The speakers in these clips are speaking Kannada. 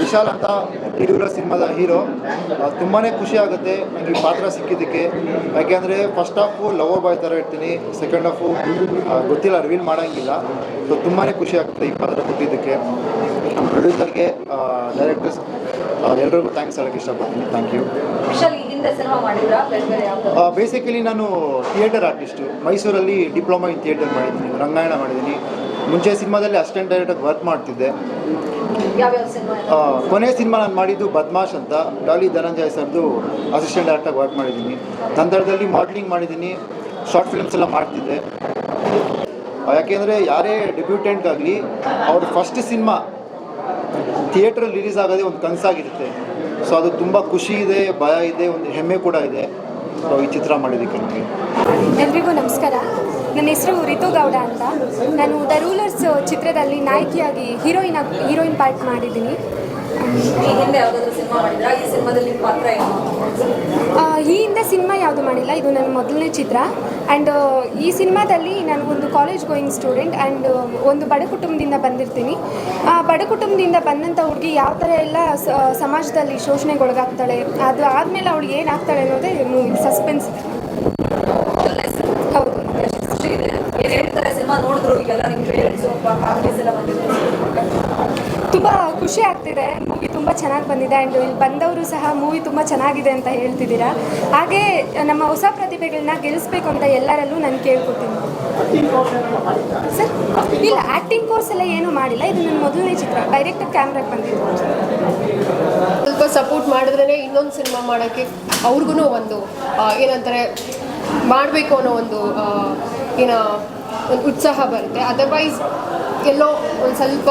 ವಿಶಾಲ್ ಅಂತ ಯಡಿಯೂರ ಸಿನಿಮಾದ ಹೀರೋ. ತುಂಬಾ ಖುಷಿ ಆಗುತ್ತೆ ನನಗೆ ಈ ಪಾತ್ರ ಸಿಕ್ಕಿದ್ದಕ್ಕೆ. ಯಾಕೆಂದರೆ ಫಸ್ಟ್ ಹಾಫು ಲವರ್ ಬಾಯ್ ಥರ ಇರ್ತೀನಿ ಸೆಕೆಂಡ್ ಹಾಫು ಗೊತ್ತಿಲ್ಲ ರಿವೀಲ್ ಮಾಡೋಂಗಿಲ್ಲ. ಸೊ ತುಂಬಾ ಖುಷಿ ಆಗುತ್ತೆ ಈ ಪಾತ್ರ ಕೊಟ್ಟಿದ್ದಕ್ಕೆ. ಪ್ರೊಡ್ಯೂಸರ್ಗೆ ಡೈರೆಕ್ಟರ್ಸ್ ಎಲ್ರಿಗೂ ಥ್ಯಾಂಕ್ಸ್ ಹೇಳೋಕ್ಕೆ ಇಷ್ಟಪಡ್ತೀನಿ. ಥ್ಯಾಂಕ್ ಯು ಬೇಸಿಕಲಿ ನಾನು ಥಿಯೇಟರ್ ಆರ್ಟಿಸ್ಟು ಮೈಸೂರಲ್ಲಿ ಡಿಪ್ಲೊಮಾ ಇನ್ ಥಿಯೇಟರ್ ಮಾಡಿದ್ದೀನಿ ರಂಗಾಯಣ ಮಾಡಿದ್ದೀನಿ. ಮುಂಚೆ ಸಿನಿಮಾದಲ್ಲಿ ಅಸಿಸ್ಟೆಂಟ್ ಡೈರೆಕ್ಟಾಗಿ ವರ್ಕ್ ಮಾಡ್ತಿದ್ದೆ. ಯಾವ್ಯಾವ ಸಿನಿಮಾ ಆ, ಕೊನೆ ಸಿನಿಮಾ ನಾನು ಮಾಡಿದ್ದು ಬದ್ಮಾಶ್ ಅಂತ ಡಾಲಿ ಧನಂಜಯ ಸರ್ದು ಅಸಿಸ್ಟೆಂಟ್ ಡೈರೆಕ್ಟಾಗಿ ವರ್ಕ್ ಮಾಡಿದ್ದೀನಿ. ನಂತರದಲ್ಲಿ ಮಾಡಲಿಂಗ್ ಮಾಡಿದ್ದೀನಿ ಶಾರ್ಟ್ ಫಿಲ್ಮ್ಸ್ ಎಲ್ಲ ಮಾಡ್ತಿದ್ದೆ. ಯಾಕೆಂದರೆ ಯಾರೇ ಡೆಬ್ಯೂಟೆಂಟ್ಗಾಗಲಿ ಅವ್ರ ಫಸ್ಟ್ ಸಿನಿಮಾ ಥಿಯೇಟ್ರಲ್ಲಿ ರಿಲೀಸ್ ಆಗೋದೇ ಒಂದು ಕನಸಾಗಿರುತ್ತೆ. ಸೊ ಅದು ತುಂಬ ಖುಷಿ ಇದೆ ಭಯ ಇದೆ ಒಂದು ಹೆಮ್ಮೆ ಕೂಡ ಇದೆ. ಸೊ ಈ ಚಿತ್ರ ಮಾಡಿದ್ದಕ್ಕೆ ನನಗೆ ಎಲ್ರಿಗೂ ನಮಸ್ಕಾರ. ನನ್ನ ಹೆಸರು ರಿತು ಗೌಡ ಅಂತ. ನಾನು ದ ರೂಲರ್ಸ್ ಚಿತ್ರದಲ್ಲಿ ನಾಯಕಿಯಾಗಿ ಹೀರೋಯಿನ್ ಆಗಿ ಹೀರೋಯಿನ್ ಪಾರ್ಟ್ ಮಾಡಿದ್ದೀನಿ. ಈ ಹಿಂದೆ ಸಿನಿಮಾ ಯಾವುದು ಮಾಡಿಲ್ಲ. ಇದು ನನ್ನ ಮೊದಲನೇ ಚಿತ್ರ. ಆ್ಯಂಡ್ ಈ ಸಿನಿಮಾದಲ್ಲಿ ನಾನು ಒಂದು ಕಾಲೇಜ್ ಗೋಯಿಂಗ್ ಸ್ಟೂಡೆಂಟ್ ಆ್ಯಂಡ್ ಒಂದು ಬಡ ಕುಟುಂಬದಿಂದ ಬಂದಿರ್ತೀನಿ. ಆ ಬಡ ಕುಟುಂಬದಿಂದ ಬಂದಂಥ ಹುಡುಗಿ ಯಾವ ಥರ ಎಲ್ಲ ಸಮಾಜದಲ್ಲಿ ಶೋಷಣೆಗೊಳಗಾಗ್ತಾಳೆ ಅದು ಆದಮೇಲೆ ಅವಳು ಏನಾಗ್ತಾಳೆ ಅನ್ನೋದೇ ಮೂವಿ ಸಸ್ಪೆನ್ಸ್ ಇದೆ ಹೌದು ಎಷ್ಟು ಖುಷಿ ಇದೆ ಏನ್ ತುಂಬ ಖುಷಿ ಆಗ್ತಿದೆ. ಮೂವಿ ತುಂಬ ಚೆನ್ನಾಗಿ ಬಂದಿದೆ ಆ್ಯಂಡ್ ಇಲ್ಲಿ ಬಂದವರು ಸಹ ಮೂವಿ ತುಂಬ ಚೆನ್ನಾಗಿದೆ ಅಂತ ಹೇಳ್ತಿದ್ದೀರಾ. ಹಾಗೆ ನಮ್ಮ ಹೊಸ ಪ್ರತಿಭೆಗಳನ್ನ ಗೆಲ್ಲಿಸ್ಬೇಕು ಅಂತ ಎಲ್ಲರಲ್ಲೂ ನಾನು ಕೇಳ್ಕೊತೀನಿ. ಸರ್ ಇಲ್ಲ ಆ್ಯಕ್ಟಿಂಗ್ ಕೋರ್ಸ್ ಎಲ್ಲ ಏನೂ ಮಾಡಿಲ್ಲ. ಇದು ನನ್ನ ಮೊದಲನೇ ಚಿತ್ರ. ಡೈರೆಕ್ಟ್ ಕ್ಯಾಮ್ರಾಗೆ ಬಂದಿದ್ದು. ಸ್ವಲ್ಪ ಸಪೋರ್ಟ್ ಮಾಡಿದ್ರೇ ಇನ್ನೊಂದು ಸಿನಿಮಾ ಮಾಡೋಕ್ಕೆ ಅವ್ರಿಗೂ ಒಂದು ಏನಂತಾರೆ, ಮಾಡಬೇಕು ಅನ್ನೋ ಒಂದು ಏನ ಉತ್ಸಾಹ ಬರುತ್ತೆ. ಅದರ್ವೈಸ್ ಎಲ್ಲೋ ಒಂದು ಸ್ವಲ್ಪ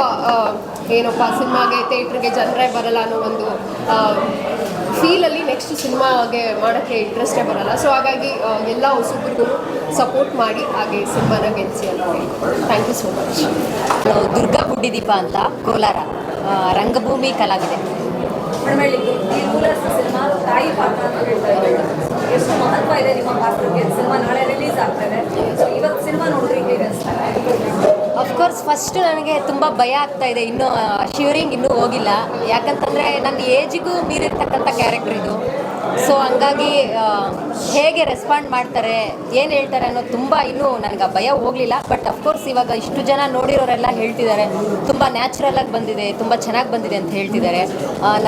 ಏನಪ್ಪ ಸಿನಿಮಾಗೆ ಥಿಯೇಟ್ರಿಗೆ ಜನರೇ ಬರಲ್ಲ ಅನ್ನೋ ಒಂದು ಫೀಲಲ್ಲಿ ನೆಕ್ಸ್ಟ್ ಸಿನಿಮಾಗೆ ಮಾಡೋಕ್ಕೆ ಇಂಟ್ರೆಸ್ಟೇ ಬರಲ್ಲ. ಸೊ ಹಾಗಾಗಿ ಎಲ್ಲ ಹೊಸಬ್ರಿಗೂ ಸಪೋರ್ಟ್ ಮಾಡಿ ಹಾಗೆ ಸಿನಿಮಾನ ಗೆಲ್ಲಿಸಿ ಅಂತ thank you so much Durga Buddideepa ಅಂತ ಕೋಲಾರ ರಂಗಭೂಮಿ ಕಲಾವಿದೆ. ಸಿನಿಮಾ ತಾಯಿ ಪಾತ್ರ ಅಂತ ಹೇಳ್ತಾ ಇದ್ದಾರೆ. ಎಷ್ಟು ಮಹತ್ವ ಇದೆ ನಿಮ್ಮ ಪಾತ್ರಕ್ಕೆ? ಸಿನಿಮಾ ನಾಳೆ ರಿಲೀಸ್ ಆಗ್ತದೆ. ಸೊ ಇವತ್ತು ಸಿನಿಮಾ ನೋಡಿದ್ರೆ ಹೇಗೆ ಅಫ್ಕೋರ್ಸ್ ಫಸ್ಟ್ ನನಗೆ ತುಂಬ ಭಯ ಆಗ್ತಾ ಇದೆ. ಇನ್ನೂ ಶಿವರಿಂಗ್ ಇನ್ನೂ ಹೋಗಿಲ್ಲ. ಯಾಕಂತಂದರೆ, ನನ್ನ ಏಜಿಗೂ ಮೀರಿರ್ತಕ್ಕಂಥ ಕ್ಯಾರೆಕ್ಟರ್ ಇದು. ಸೊ ಹಂಗಾಗಿ ಹೇಗೆ ರೆಸ್ಪಾಂಡ್ ಮಾಡ್ತಾರೆ, ಏನು ಹೇಳ್ತಾರೆ ಅನ್ನೋದು ತುಂಬ ಇನ್ನೂ ನನಗೆ ಭಯ ಹೋಗಲಿಲ್ಲ. ಬಟ್ ಅಫ್ಕೋರ್ಸ್ ಇವಾಗ ಇಷ್ಟು ಜನ ನೋಡಿರೋರೆಲ್ಲ ಹೇಳ್ತಿದ್ದಾರೆ. ತುಂಬ ನ್ಯಾಚುರಲಾಗಿ ಬಂದಿದೆ, ತುಂಬ ಚೆನ್ನಾಗಿ ಬಂದಿದೆ ಅಂತ ಹೇಳ್ತಿದ್ದಾರೆ.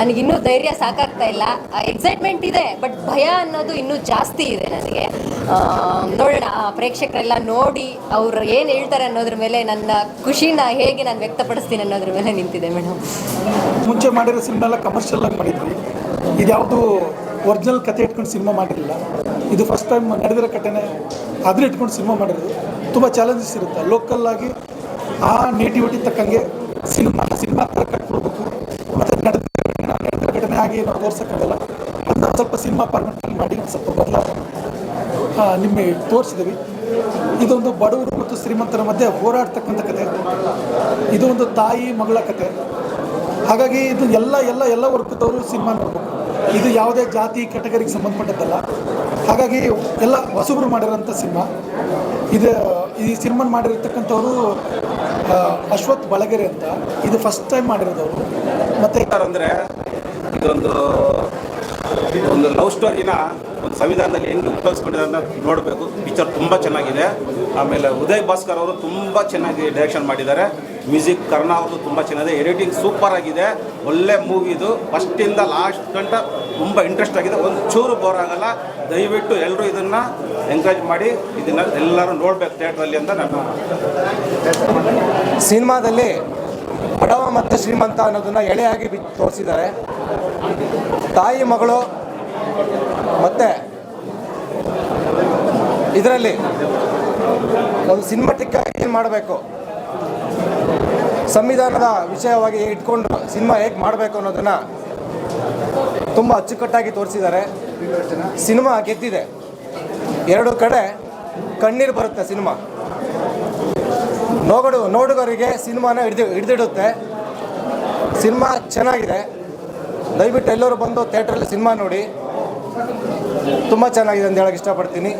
ನನಗಿನ್ನೂ ಧೈರ್ಯ ಸಾಕಾಗ್ತಾ ಇಲ್ಲ. ಎಕ್ಸೈಟ್ಮೆಂಟ್ ಇದೆ ಬಟ್ ಭಯ ಅನ್ನೋದು ಇನ್ನೂ ಜಾಸ್ತಿ ಇದೆ ನನಗೆ. ನೋಡೋಣ ಪ್ರೇಕ್ಷಕರೆಲ್ಲ ನೋಡಿ, ಅವರು ಏನು ಹೇಳ್ತಾರೆ ಅನ್ನೋದ್ರ ಮೇಲೆ ನನ್ನ ಖುಷಿನ ಹೇಗೆ ನಾನು ವ್ಯಕ್ತಪಡಿಸ್ತೀನಿ ಅನ್ನೋದ್ರ ಮೇಲೆ ನಿಂತಿದೆ ಮೇಡಮ್. ಮುಂಚೆ ಮಾಡಿರೋ ಸಿನಿಮಾ ಎಲ್ಲ ಕಮರ್ಷಿಯಲ್ ಆಗಿ ಮಾಡಿದ್ವಿ. ಇದು ಯಾವುದು ಒರಿಜಿನಲ್ ಕತೆ ಇಟ್ಕೊಂಡು ಸಿನಿಮಾ ಮಾಡಿರಲಿಲ್ಲ. ಇದು ಫಸ್ಟ್ ಟೈಮ್ ನಡೆದಿರೋ ಕಥೆನೇ ಅದನ್ನ ಇಟ್ಕೊಂಡು ಸಿನಿಮಾ ಮಾಡಿರೋದು. ತುಂಬ ಚಾಲೆಂಜಸ್ ಇರುತ್ತೆ. ಲೋಕಲ್ಲಾಗಿ ಆ ನೇಟಿವಿಟಿ ತಕ್ಕಂಗೆ ಸಿನಿಮಾ ಸಿನಿಮಾ ಥರ ಕಟ್ಬಿಡ್ಬೇಕು ಮತ್ತು ನಡೆದ ನಡೆದ ಘಟನೆ ಆಗಿ ನಾವು ತೋರ್ಸೋಕ್ಕಾಗಲ್ಲ. ಅದನ್ನ ಸ್ವಲ್ಪ ಸಿನಿಮಾ ಫಾರ್ಮೆಟಲ್ಲಿ ಮಾಡಿ ಒಂದು ಸ್ವಲ್ಪ ಬದಲಾವಣೆ ನಿಮಗೆ ತೋರಿಸಿದ್ವಿ. ಇದೊಂದು ಬಡವರು ಮತ್ತು ಶ್ರೀಮಂತರ ಮಧ್ಯೆ ಹೋರಾಡ್ತಕ್ಕಂಥ ಕತೆ. ಇದು ಒಂದು ತಾಯಿ, ಮಗಳ ಕತೆ. ಹಾಗಾಗಿ ಇದು ಎಲ್ಲ ಎಲ್ಲ ಎಲ್ಲ ವರ್ಗದವರು ಸಿನಿಮಾ ನೋಡ್ಬೇಕು. ಇದು ಯಾವುದೇ ಜಾತಿ ಕೆಟಗರಿಗೆ ಸಂಬಂಧಪಟ್ಟದ್ದಲ್ಲ. ಹಾಗಾಗಿ ಎಲ್ಲ ಹೊಸಬ್ರು ಮಾಡಿರೋಂಥ ಸಿನಿಮಾ. ಇದು, ಈ ಸಿನಿಮಾ ಮಾಡಿರ್ತಕ್ಕಂಥವ್ರು ಅಶ್ವಥ್ ಬಳಗೆರೆ ಅಂತ. ಇದು ಫಸ್ಟ್ ಟೈಮ್ ಮಾಡಿರೋದವರು. ಮತ್ತೆ ಅಂದರೆ ಇದೊಂದು ಒಂದು ಲವ್ ಸ್ಟೋರಿನ ಒಂದು ಸಂವಿಧಾನದಲ್ಲಿ ಹೆಂಗೆ ಉಪಯೋಗಿಸ್ಕೊಂಡಿದ್ದಾರೆ ಅಂತ ನೋಡಬೇಕು. ಪಿಕ್ಚರ್ ತುಂಬ ಚೆನ್ನಾಗಿದೆ. ಆಮೇಲೆ ಉದಯ್ ಭಾಸ್ಕರ್ ಅವರು ತುಂಬ ಚೆನ್ನಾಗಿ ಡೈರೆಕ್ಷನ್ ಮಾಡಿದ್ದಾರೆ. ಮ್ಯೂಸಿಕ್ ಕರ್ಣ ಅವರು ತುಂಬ ಚೆನ್ನಾಗಿದೆ. ಎಡಿಟಿಂಗ್ ಸೂಪರ್ ಆಗಿದೆ. ಒಳ್ಳೆ ಮೂವಿ ಇದು. ಫಸ್ಟಿಂದ ಲಾಸ್ಟ್ ಗಂಟ ತುಂಬ ಇಂಟ್ರೆಸ್ಟ್ ಆಗಿದೆ. ಒಂದು ಚೂರು ಬೋರ್ ಆಗಲ್ಲ. ದಯವಿಟ್ಟು ಎಲ್ಲರೂ ಇದನ್ನು ಎಂಕರೇಜ್ ಮಾಡಿ ಇದನ್ನು ಎಲ್ಲರೂ ನೋಡ್ಬೇಕು ಥಿಯೇಟ್ರಲ್ಲಿ ಅಂತ ನಾನು ಸಿನಿಮಾದಲ್ಲಿ ಬಡವ ಮತ್ತು ಶ್ರೀಮಂತ ಅನ್ನೋದನ್ನು ಎಳೆಯಾಗಿ ಬಿ ತೋರಿಸಿದ್ದಾರೆ. ತಾಯಿ ಮಗಳು ಮತ್ತು ಇದರಲ್ಲಿ ಒಂದು ಸಿನಿಮಾಟಿಕ್ ಏನು ಮಾಡಬೇಕು? ಸಂವಿಧಾನದ ವಿಷಯವಾಗಿ ಇಟ್ಕೊಂಡು ಸಿನಿಮಾ ಹೇಗೆ ಮಾಡಬೇಕು ಅನ್ನೋದನ್ನು ತುಂಬ ಅಚ್ಚುಕಟ್ಟಾಗಿ ತೋರಿಸಿದ್ದಾರೆ. ಸಿನಿಮಾ ಗೆದ್ದಿದೆ. ಎರಡು ಕಡೆ ಕಣ್ಣೀರು ಬರುತ್ತೆ ಸಿನಿಮಾ ನೋಗಡು ನೋಡುಗರಿಗೆ ಸಿನಿಮಾನ ಹಿಡ್ದು, ಹಿಡಿದಿಡುತ್ತೆ. ಸಿನಿಮಾ ಚೆನ್ನಾಗಿದೆ. ದಯವಿಟ್ಟು ಎಲ್ಲರೂ ಬಂದು ಥಿಯೇಟ್ರಲ್ಲಿ ಸಿನಿಮಾ ನೋಡಿ. ತುಂಬ ಚೆನ್ನಾಗಿದೆ ಅಂತ ಹೇಳಕ್ಕೆ ಇಷ್ಟಪಡ್ತೀನಿ.